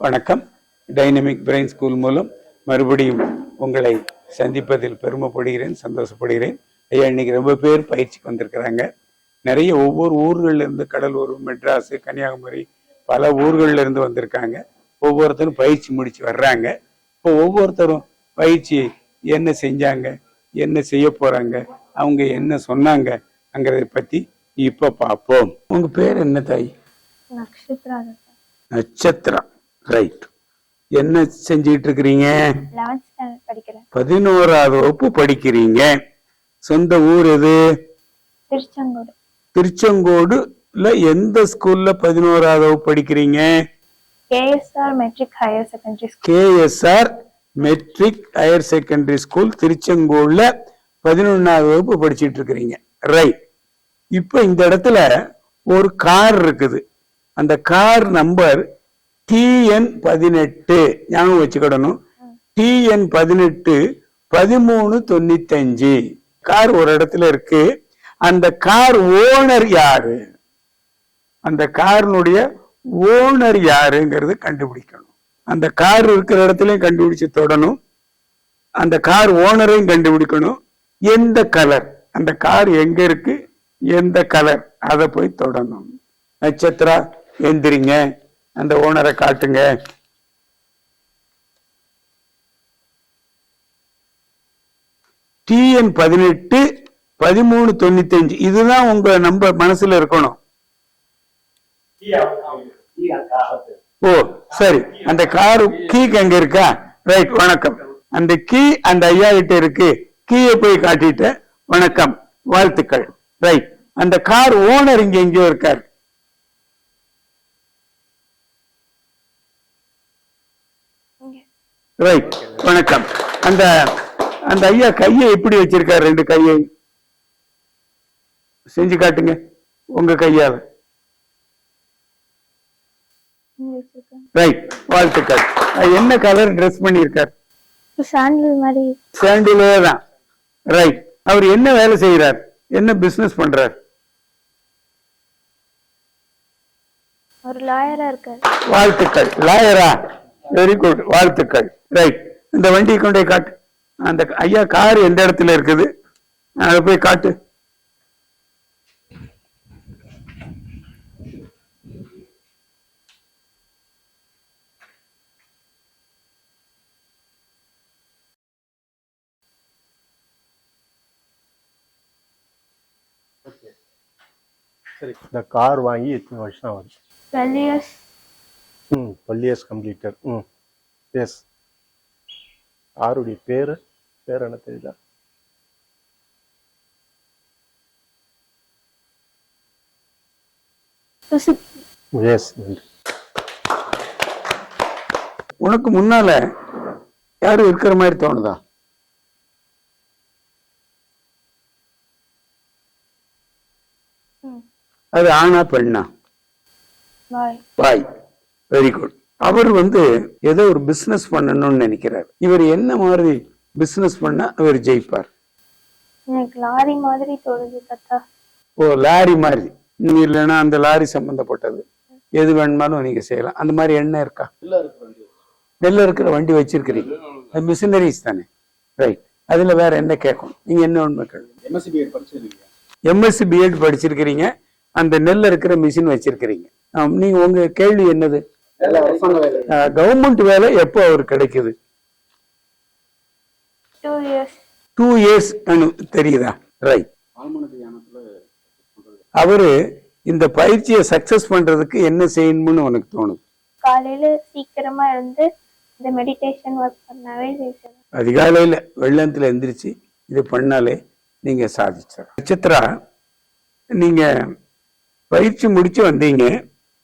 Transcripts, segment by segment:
வணக்கம். Dynamic brain school மூலம் மறுபடியும் உங்களை சந்திப்பதில் பெருமைப்படுகிறேன் சந்தோஷப்படுகிறேன். ஐயா இன்னைக்கு ரொம்ப பேர் பயிற்சிக்கு வந்திருக்கிறாங்க. நிறைய ஒவ்வொரு ஊர்கள்ல இருந்து கடலூர் மெட்ராஸ் கன்னியாகுமரி பல ஊர்கள்ல இருந்து வந்திருக்காங்க. ஒவ்வொருத்தரும் பயிற்சி முடிச்சு வர்றாங்க. இப்போ ஒவ்வொருத்தரும் பயிற்சி என்ன செஞ்சாங்க என்ன செய்ய போறாங்க அவங்க என்ன சொன்னாங்கங்கிறத பத்தி இப்ப பார்ப்போம். உங்க பேர் என்ன தாய்? நக்ஷத்ரா நட்சத்திரா ரைட் என்ன செஞ்சிட்டு இருக்கிறீங்க பதினோராவது வகுப்பு படிக்கிறீங்க. சொந்த ஊர் எது? திருச்செங்கோடு. திருச்செங்கோடுல எந்த ஸ்கூல்ல பதினோராவது வகுப்பு படிக்கிறீங்க? KSR matric higher secondary KSR matric higher secondary school திருச்செங்கோடுல பதினொன்னாவது வகுப்பு படிச்சிட்டு இருக்கிறீங்க ரைட் இப்போ இந்த இடத்துல ஒரு கார் இருக்குது. அந்த கார் நம்பர் டிஎன் பதினெட்டு. ஞாபகம் வச்சுக்கிடணும். டிஎன் பதினெட்டு பதிமூணு தொண்ணூத்தஞ்சு. கார் ஒரு இடத்துல இருக்கு. அந்த கார் ஓனர் யாரு? அந்த காரினுடைய ஓனர் யாருங்கிறது கண்டுபிடிக்கணும். அந்த கார் இருக்கிற இடத்துலயும் கண்டுபிடிச்சு தொடணும். அந்த கார் ஓனரையும் கண்டுபிடிக்கணும். எந்த கலர்? அந்த கார் எங்க இருக்கு? எந்த கலர்? அதை போய் தொடணும். நட்சத்திரா எந்திரிங்க. அந்த ஓனரை காட்டுங்க. டிஎன் பதினெட்டு பதிமூணு தொண்ணூத்தி அஞ்சு இதுதான் உங்க நம்ம மனசுல இருக்கணும். ஓ சரி. அந்த கார் கீக்கு அங்க இருக்கா? ரைட் வணக்கம். அந்த கீ அந்த ஐயா கிட்ட இருக்கு. கீயை போய் காட்டிட்ட வணக்கம். வாழ்த்துக்கள். ரைட் அந்த கார் ஓனர் இங்க எங்கேயோ இருக்காரு. ரைட் வணக்கம். அந்த அந்த ஐயா கையை எப்படி வச்சிருக்காரு ரெண்டு கையை? செஞ்சு காட்டுங்க உங்க கையால. ரைட் வாழ்த்துக்கள். என்ன கலர் ட்ரெஸ் பண்ணியிருக்கார்? சாண்டில் மாதிரி. சாண்டிலே தான். ரைட் அவர் என்ன வேலை செய்யறார் என்ன பிசினஸ் பண்றார்? ஒரு லாயரா இருக்காரு. வாழ்த்துக்கள். லாயரா வெரி குட் வாழ்த்துக்கள். ரைட் இந்த வண்டியை கொண்டு போய் காட்டு. அந்த ஐயா கார் எந்த இடத்துல இருக்குது? அதை போய் காட்டு. சரி இந்த கார் வாங்கி எத்தனை வருஷம் ஆகுது? ம் twelve years completed hmm yes காருடைய பேர் பேர் என்ன தெரியல சுசுகி எஸ் நன்றி. உனக்கு முன்னால யாரும் இருக்கிற மாதிரி தோணுதா? அது ஆணா பெண்ணா? பாய். பாய். வெரி குட் அவர் வந்து ஏதோ ஒரு பிசினஸ் பண்ணணும்னு நினைக்கிறார். இவர் என்ன மாதிரி பிசினஸ் பண்ணா அவர் ஜெயிப்பார்? லாரி மாதிரி ஓ லாரி மாதிரி. இல்லைன்னா அந்த லாரி சம்பந்தப்பட்டது. எது வேணுமாலும் நீங்க செய்யலாம். அந்த மாதிரி எண்ணம் இருக்கா? நெல்ல இருக்கிற வண்டி வச்சிருக்கிறீங்க. மிஷினரிஸ் தானே. ரைட் அதுல வேற என்ன கேட்கணும்? நீங்க என்ன உண்மை கேள்வி எம்எஸ்சி பிஎட் படிச்சிருக்கிறீங்க. அந்த நெல்ல இருக்கிற மிஷின் வச்சிருக்கிறீங்க. நீங்க உங்க கேள்வி என்னது? கவர்மெண்ட் வேலை. எப்போ அவருக்கு கிடைக்குது? டூ இயர்ஸ் தெரியுதா? ரைட் அவரு இந்த பயிற்சியை சக்சஸ் பண்றதுக்கு என்ன செய்யணும்னு உனக்கு தோணுது? காலையில சீக்கிரமா எழுந்து இந்த மெடிடேஷன் ஒர்க் பண்ணாவே அதிகாலையில வெள்ளத்துல எந்திரிச்சு இது பண்ணாலே நீங்க சாதிச்சிடலாம். நட்சத்திரா நீங்க பயிற்சி முடிச்சு வந்தீங்க.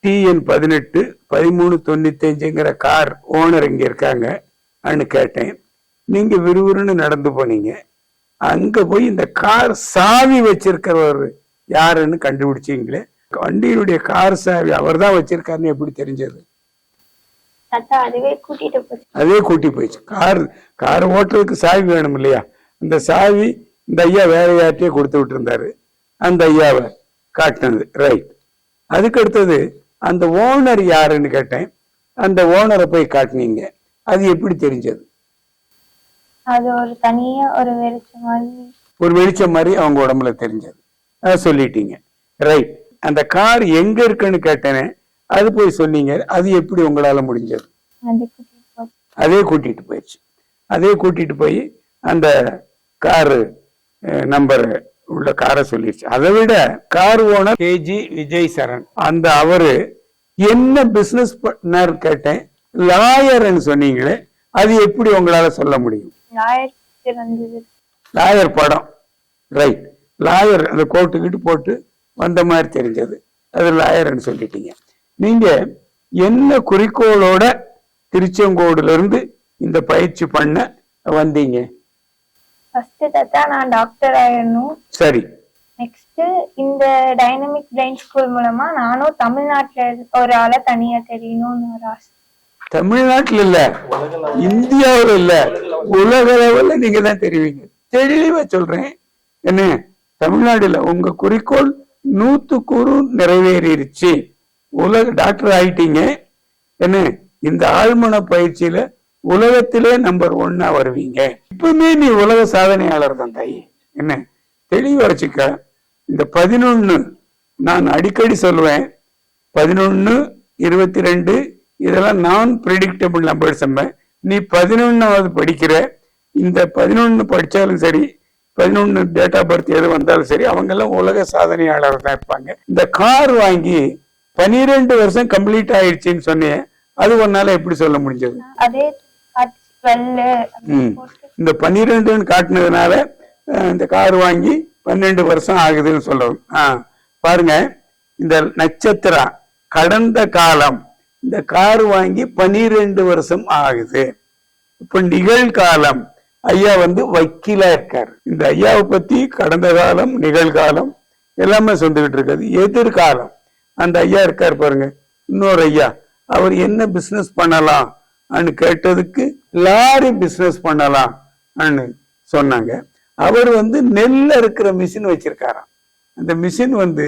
டிஎன் பதினெட்டு பதிமூணு தொண்ணூத்தஞ்சுங்கிற கார் ஓனர் இங்க இருக்காங்க. அன்னு கேட்டேன். நீங்க விறுவிறுன்னு நடந்து போனீங்க. அங்க போய் இந்த கார் சாவி வச்சிருக்கிறவர் யாருன்னு கண்டுபிடிச்சீங்களே? வண்டியினுடைய கார் சாவி அவர் தான் வச்சிருக்காருன்னு எப்படி தெரிஞ்சது? அதே கூட்டி போயிடுச்சு. கார் கார் ஓட்டுறதுக்கு சாவி வேணும் இல்லையா? அந்த சாவி இந்த ஐயா வேற யார்கிட்டயே கொடுத்து விட்டுருந்தாரு. அந்த ஐயாவை காட்டினது. ரைட் அதுக்கு அடுத்தது அந்த ஓனர் யாருன்னு கேட்டேன். அந்த ஓனரை போய் காட்டினீங்க. அது எப்படி தெரிஞ்சது? அது ஒரு தனியா ஒரு வெளிச்சம் மாதிரி. ஒரு வெளிச்சம் மாதிரி அவங்க உடம்புல தெரிஞ்சது. அதை சொல்லிட்டீங்க. ரைட் அந்த கார் எங்க இருக்குன்னு கேட்டேனே அது போய் சொன்னீங்க. அது எப்படி உங்களால முடிஞ்சது? அது கூட்டிட்டு போச்சு அதே கூட்டிட்டு போயிடுச்சு. அதே கூட்டிட்டு போய் அந்த காரு நம்பர் உள்ள காரை சொல்லிடுச்சு அதை விட car owner KG Vijay Saran அந்த அவரு என்ன பிசினஸ் பண்ணார் கேட்டேன்? லாயர்னு சொன்னீங்களே அது எப்படி உங்களால சொல்ல முடியும்? லாயர் படம். ரைட் லாயர் அந்த கோட்டுக்கிட்டு போட்டு வந்த மாதிரி தெரிஞ்சது. அது லாயர்னு சொல்லிட்டீங்க. நீங்க என்ன குறிக்கோளோட திருச்செங்கோடுல இருந்து இந்த பயிற்சி பண்ண வந்தீங்க? ஃபர்ஸ்ட் தத்தா நான் டாக்டர் ஆயிடணும். சரி. நெக்ஸ்ட் இந்த டைனமிக் பிரெயின் ஸ்கூல் மூலமா நானும் தமிழ்நாட்டுல ஒரு ஆளை தனியா தெரியணும்னு ஒரு ஆசை. தமிழ்நாட்டுல இல்ல. இந்தியாவுல இல்ல. உலக அளவுல நீங்க தான் தெரிவிங்க. தெளிவா சொல்றேன். என்ன? தமிழ்நாடுல உங்க குறிக்கோள் நூத்துக்கூறு நிறைவேறிடுச்சு உலக டாக்டர் ஆயிட்டீங்க. என்ன? இந்த ஆழ்மன பயிற்சியில உலகத்திலே நம்பர் ஒன்னா வருவீங்க. இப்பவுமே நீ உலக சாதனையாளர் தான் தாய் என்ன தெளிவரைச்சிக்க இந்த பதினொன்னு நான் அடிக்கடி சொல்லுவேன். பதினொன்னு இருபத்தி ரெண்டு இதெல்லாம் நான் ப்ரிடிக்டபிள் நம்பர்ஸ் நீ பதினொன்னாவது படிக்கிற இந்த பதினொன்னு படிச்சாலும் சரி பதினொன்னு டேட் ஆஃப் பர்த் எது வந்தாலும் சரி அவங்க எல்லாம் உலக சாதனையாளர் தான் இருப்பாங்க. இந்த கார் வாங்கி பனிரெண்டு வருஷம் கம்ப்ளீட் ஆயிடுச்சுன்னு சொன்னேன். அது உன்னால எப்படி சொல்ல முடிஞ்சது? அதே இந்த பன்னிரெண்டுன்னு காட்டினதுனால இந்த கார் வாங்கி பன்னெண்டு வருஷம் ஆகுதுன்னு சொல்றோம். பாருங்க இந்த நட்சத்திரம் கடந்த காலம் இந்த கார் வாங்கி பன்னிரெண்டு வருஷம் ஆகுது. இப்ப நிகழ்காலம் ஐயா வந்து வக்கீலா இருக்காரு. இந்த ஐயாவை பத்தி கடந்த காலம் நிகழ்காலம் எல்லாமே சொல்லிக்கிட்டு இருக்காது எதிர்காலம் அந்த ஐயா இருக்காரு பாருங்க இன்னொரு ஐயா அவர் என்ன பிசினஸ் பண்ணலாம் கேட்டதுக்கு லாரி பிஸ்னஸ் பண்ணலாம் சொன்னாங்க. அவர் வந்து நெல்ல இருக்கிற மிஷின் வச்சிருக்காராம். அந்த மிஷின் வந்து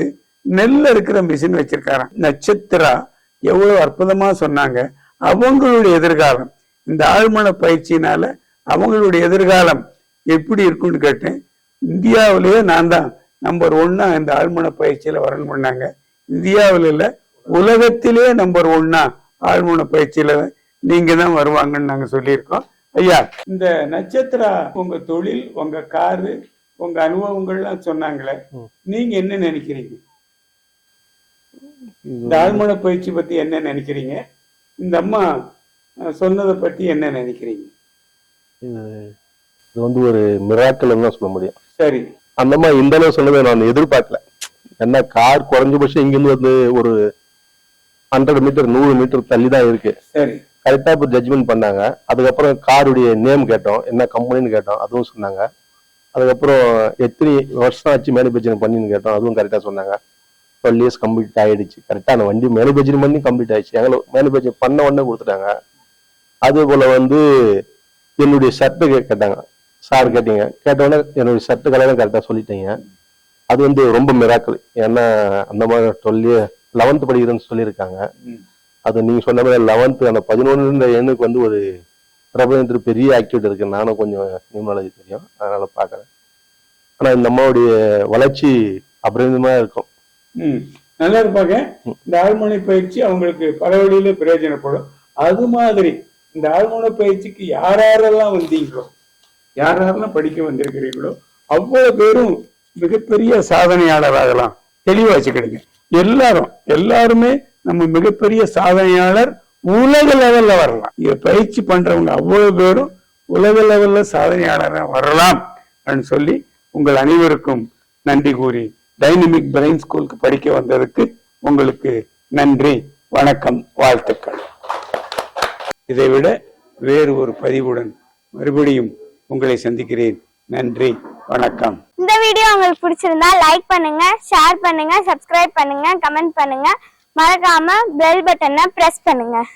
நெல்ல இருக்கிற மிஷின் வச்சிருக்காராம். நட்சத்திரா எவ்வளவு அற்புதமா சொன்னாங்க. அவங்களுடைய எதிர்காலம். இந்த ஆழ்மன பயிற்சியினால அவங்களுடைய எதிர்காலம் எப்படி இருக்கும்னு கேட்டேன். இந்தியாவிலேயே நான் தான் நம்பர் ஒன்னா இந்த ஆழ்மன பயிற்சியில வரணும் பண்ணாங்க. இந்தியாவில் இல்ல உலகத்திலே நம்பர் ஒன்னா ஆழ்மன பயிற்சியில நீங்க தான் வருவாங்கன்னு நாங்க சொல்லியிருக்கோம். ஐயா இந்த நட்சத்திரா உங்க தொழில் உங்க காரு உங்க அனுபவங்கள்லாம் சொன்னாங்களே நீங்க என்ன நினைக்கிறீங்க? இந்த ஆழ்மன பயிற்சி பத்தி என்ன நினைக்கிறீங்க? இந்த அம்மா சொன்னதை பத்தி என்ன நினைக்கிறீங்க? இது வந்து ஒரு மிராக்கல்னு தான் சொல்ல முடியும். சரி. அந்த மாதிரி இந்த அளவு சொன்னதை நான் எதிர்பார்க்கல. ஏன்னா கார் குறைஞ்சபட்சம் இங்கிருந்து வந்து ஒரு ஹண்ட்ரட் மீட்டர் நூறு மீட்டர் தள்ளி தான் இருக்கு. சரி. கரெக்டாக இப்போ ஜட்ஜ்மெண்ட் பண்ணாங்க. அதுக்கப்புறம் காருடைய நேம் கேட்டோம். என்ன கம்பெனின்னு கேட்டோம். அதுவும் சொன்னாங்க. அதுக்கப்புறம் எத்தனை வருஷம் ஆச்சு மேனுஃபேக்சரிங் பண்ணின்னு கேட்டோம். அதுவும் கரெக்டாக சொன்னாங்க. டுவெல் இயர்ஸ் கம்ப்ளீட் ஆகிடுச்சு கரெக்டான அந்த வண்டி மேனுஃபேக்சரிங் பண்ணி கம்ப்ளீட் ஆகிடுச்சு எங்களை மேனுஃபேக்சரிங் பண்ண உடனே கொடுத்துட்டாங்க. அதே போல் வந்து என்னுடைய ஷர்ட்டு கேட்டாங்க. சார் கேட்டீங்க. கேட்ட உடனே என்னுடைய ஷர்ட்டு கலரும் கரெக்டாக சொல்லிட்டீங்க. அது வந்து ரொம்ப மிராக்கல் ஏன்னா அந்த மாதிரி டுவெல் லெவன்த் படிக்கிறேன்னு சொல்லியிருக்காங்க. அது நீங்க சொன்ன மாதிரி லெவன்த் அந்த பதினொன்றுன்ற எண்ணுக்கு வந்து ஒரு பிரபலத்துல பெரிய ஆக்டிவிட்டி இருக்கு. நானும் கொஞ்சம் நியூமாலஜி தெரியும். அதனால பாக்குறேன் ஆனா இந்த அம்மாவுடைய வளர்ச்சி அபரிதமா இருக்கும். நல்லா இருப்பாங்க. இந்த ஆழ்மனை பயிற்சி அவங்களுக்கு பல வழியில பிரயோஜனப்படும். அது மாதிரி இந்த ஆழ்மனை பயிற்சிக்கு யார் யாரெல்லாம் வந்தீங்களோ யார் யாரெல்லாம் படிக்க வந்திருக்கிறீங்களோ அவ்வளவு பேரும் மிகப்பெரிய சாதனையாளராகலாம். வச்சுக்கிடுங்க. எல்லாரும் எல்லாருமே நம்ம மிகப்பெரிய சாதனையாளர் உலக லெவல்ல வரலாம். இதை பயிற்சி பண்றவங்க அவ்வளவு பேரும் உலக லெவல்ல சாதனையாளராக வரலாம் அப்படின்னு சொல்லி உங்கள் அனைவருக்கும் நன்றி கூறி டைனமிக் பிரெயின் ஸ்கூலுக்கு படிக்க வந்ததுக்கு உங்களுக்கு நன்றி வணக்கம் வாழ்த்துக்கள். இதை விட வேறு ஒரு பதிவுடன் மறுபடியும் உங்களை சந்திக்கிறேன். நன்றி வணக்கம். இந்த வீடியோ உங்களுக்கு பிடிச்சிருந்தா லைக் பண்ணுங்க ஷேர் பண்ணுங்க சப்ஸ்கிரைப் பண்ணுங்க கமெண்ட் பண்ணுங்க. மறக்காம பெல் பட்டனை பிரஸ் பண்ணுங்க.